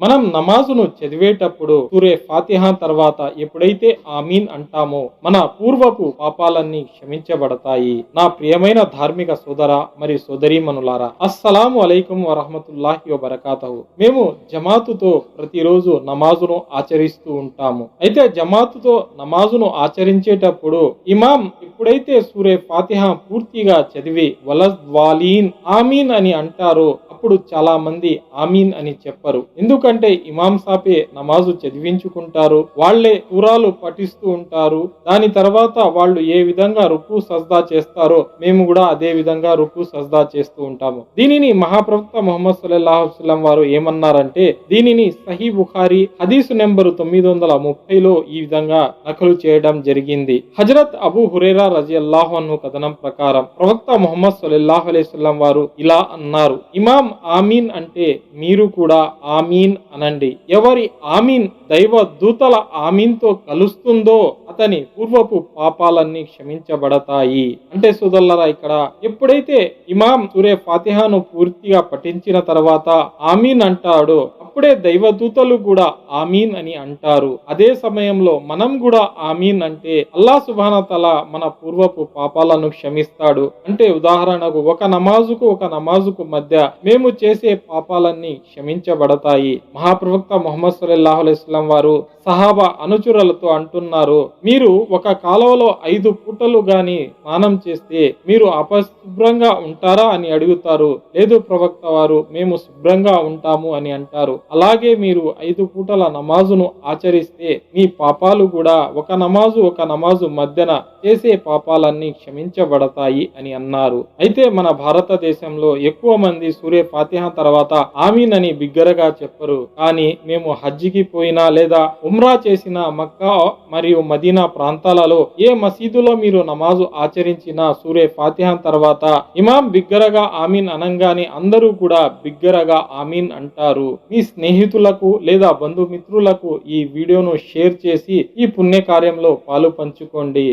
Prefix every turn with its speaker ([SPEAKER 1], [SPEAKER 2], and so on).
[SPEAKER 1] మనం నమాజును చదివేటప్పుడు సూరే ఫాతిహా తర్వాత ఎప్పుడైతే ఆమీన్ అంటామో మన పూర్వపు పాపాలన్నీ క్షమించబడతాయి. నా ప్రియమైన ధార్మిక సోదర మరి సోదరీమనులారా అస్సలాము అలైకుం వరహమతుల్లాహి వబరకాతహు. మేము జమాతుతో ప్రతిరోజు నమాజును ఆచరిస్తూ ఉంటాము. అయితే జమాతుతో నమాజును ఆచరించేటప్పుడు ఇమాం ఎప్పుడైతే సూరే ఫాతిహా పూర్తిగా చదివి వలద్వాలీన్ ఆమీన్ అని అంటారో అప్పుడు చాలా మంది ఆమీన్ అని చెప్పరు. ఎందుకంటే ఇమాం సాపే నమాజు చదివించుకుంటారు. వాళ్ళే సూరాలు పఠిస్తూ ఉంటారు. దాని తర్వాత వాళ్ళు ఏ విధంగా రుకు సజ్దా చేస్తారో మేము కూడా అదే విధంగా రుకు సజ్దా చేస్తూ ఉంటాము. దీనిని మహాప్రవక్త మొహమ్మద్ సల్లాహు వారు ఏమన్నారంటే దీనిని సహీ బుఖారి హదీసు నెంబరు తొమ్మిది వందల ముప్పైలో ఈ విధంగా నకలు చేయడం జరిగింది. హజరత్ అబు హురేరా రజి అల్లాహు అను కథనం ప్రకారం ప్రవక్త మొహమ్మద్ సల్లాహు అలైస్లం వారు ఇలా అన్నారు. ఇమాం ఆమీన్ అంటే మీరు కూడా ఆమీన్ అనండి. ఎవరి ఆమీన్ దైవ దూతల ఆమీన్తో కలుస్తుందో అతని పూర్వపు పాపాలన్నీ క్షమించబడతాయి. అంటే సుదల్లరా ఇక్కడ ఎప్పుడైతే ఇమాం సూర్య ఫాతిహాను పూర్తిగా పఠించిన తర్వాత ఆమీన్ అంటాడో అప్పుడే దైవదూతలు కూడా ఆమీన్ అని అంటారు. అదే సమయంలో మనం కూడా ఆమీన్ అంటే అల్లా సుభానతల మన పూర్వపు పాపాలను క్షమిస్తాడు. అంటే ఉదాహరణకు ఒక నమాజుకు ఒక నమాజుకు మధ్య మేము చేసే పాపాలన్నీ క్షమించబడతాయి. మహాప్రవక్త మొహమ్మద్ సల్లాహు వారు సహాబా అనుచురులతో అంటున్నారు మీరు ఒక కాలువలో ఐదు పూటలు గాని స్నానం చేస్తే మీరు అపశుభ్రంగా ఉంటారా? అని అడుగుతారు. లేదు ప్రవక్త వారు మేము శుభ్రంగా ఉంటాము అని అంటారు. అలాగే మీరు ఐదు పూటల నమాజును ఆచరిస్తే మీ పాపాలు కూడా ఒక నమాజు ఒక నమాజు మధ్యన చేసే పాపాలన్నీ క్షమించబడతాయి అని అన్నారు. అయితే మన భారతదేశంలో ఎక్కువ మంది సూర్య ఫాతిహ తర్వాత ఆమీన్ అని బిగ్గరగా చెప్పరు. కానీ మేము హజ్జికి పోయినా లేదా ఉమ్రా చేసిన మక్కా మరియు మదీనా ప్రాంతాలలో ఏ మసీదులో మీరు నమాజు ఆచరించిన సూర్య ఫాతిహ తర్వాత ఇమాం బిగ్గరగా ఆమీన్ అనంగానే అందరూ కూడా బిగ్గరగా ఆమీన్ అంటారు. మీ స్నేహితులకు లేదా బంధుమిత్రులకు ఈ వీడియోను షేర్ చేసి ఈ పుణ్య కార్యంలో పాలు పంచుకోండి.